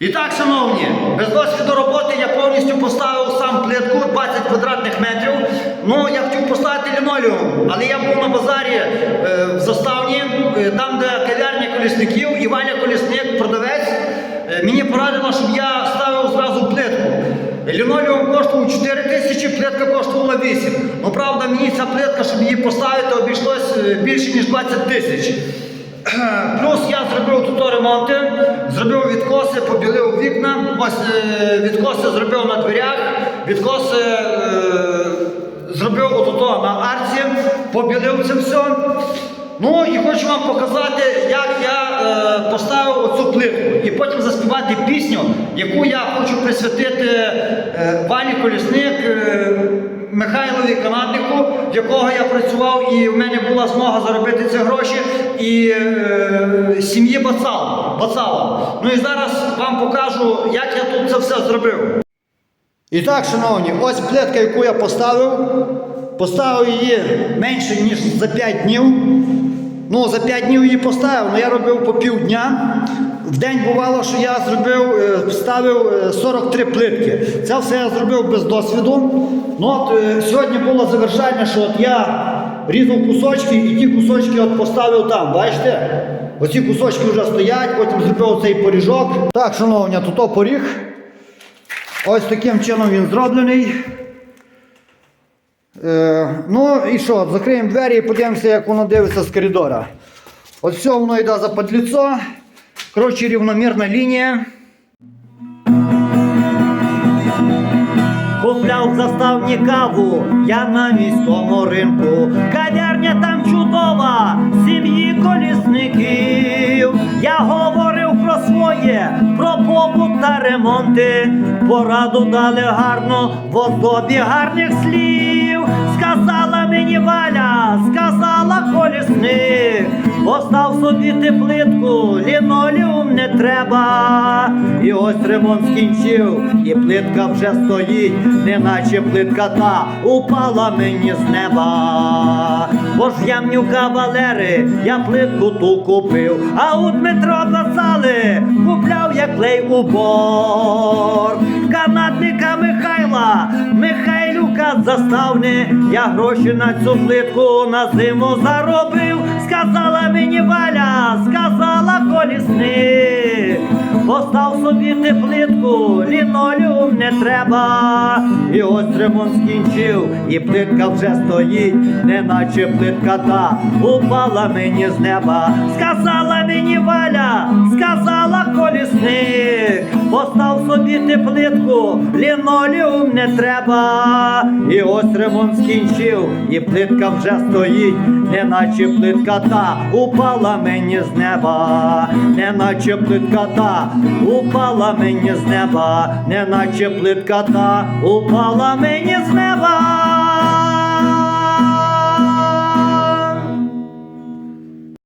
І так, шановні, без досвіду роботи я повністю поставив сам плитку 20 квадратних метрів. Ну, я хотів поставити лінолеум, але я був на базарі е, в заставні, е, там, де кав'ярня колісників, і Ваня Колісник, продавець, е, мені порадила, щоб я ставив зразу плитку. Лінолеум коштував 4 тисячі, плитка коштувала 8. Ну, правда, мені ця плитка, щоб її поставити, обійшлось е, більше, ніж 20 тисяч. Плюс я зробив тут ремонти, зробив відкоси, побілив вікна, ось е, відкоси зробив на дверях, відкоси е, зробив отут на арці, побілив це все. Ну і хочу вам показати, як я е, поставив оцю плитку. І потім заспівати пісню, яку я хочу присвятити е, Валі Колісник. Е, Михайлові Канаднику, в якого я працював, і в мене була змога заробити ці гроші, і е, сім'ї Бацал, Бацала. Ну і зараз вам покажу, як я тут це все зробив. І так, шановні, ось плитка, яку я поставив. Поставив її менше, ніж за 5 днів. Ну, за 5 днів її поставив, але я робив по півдня. В день бувало, що я зробив, е, вставив е, 43 плитки. Це все я зробив без досвіду. Ну, от, е, сьогодні було завершальне, що от я різав кусочки і ті кусочки от поставив там. Бачите? Оці кусочки вже стоять, потім зробив цей поріжок. Так, шановні, тут поріг. Ось таким чином він зроблений. Е, ну і що, закриємо двері і подивимося, як воно дивиться з коридора. От все воно йде за подліцо. Коротше, рівномірна лінія. Купляв заставні каву, я на міському ринку. Кав'ярня там чудова, сім'ї колісників. Я говорив про своє, про побут та ремонти. Пораду дали гарно в оздобі гарних слів. Сказала мені Валя, сказала колісник. Постав собі ти плитку, лінолеум не треба. І ось ремонт скінчив, і плитка вже стоїть, неначе плитка та упала мені з неба. Бо ж ямнюка Валери, я плитку ту купив, а у Дмитро Бацали купляв я клей у бор. Канадника Михайла, Михайлюка з заставни, я гроші на цю плитку на зиму заробив. Сказала мені Валя, сказала колісник. Постав собі ти плитку, лінолеум не треба. І ось ремонт скінчив, і плитка вже стоїть, неначе плитка та упала мені з неба. Сказала мені Валя, сказала колісник. Постав собі ти плитку, лінолеум не треба. І ось ремонт скінчив, і плитка вже стоїть, неначе плитка та упала мені з неба, неначе плитка та упала мені з неба, неначе плитка та упала мені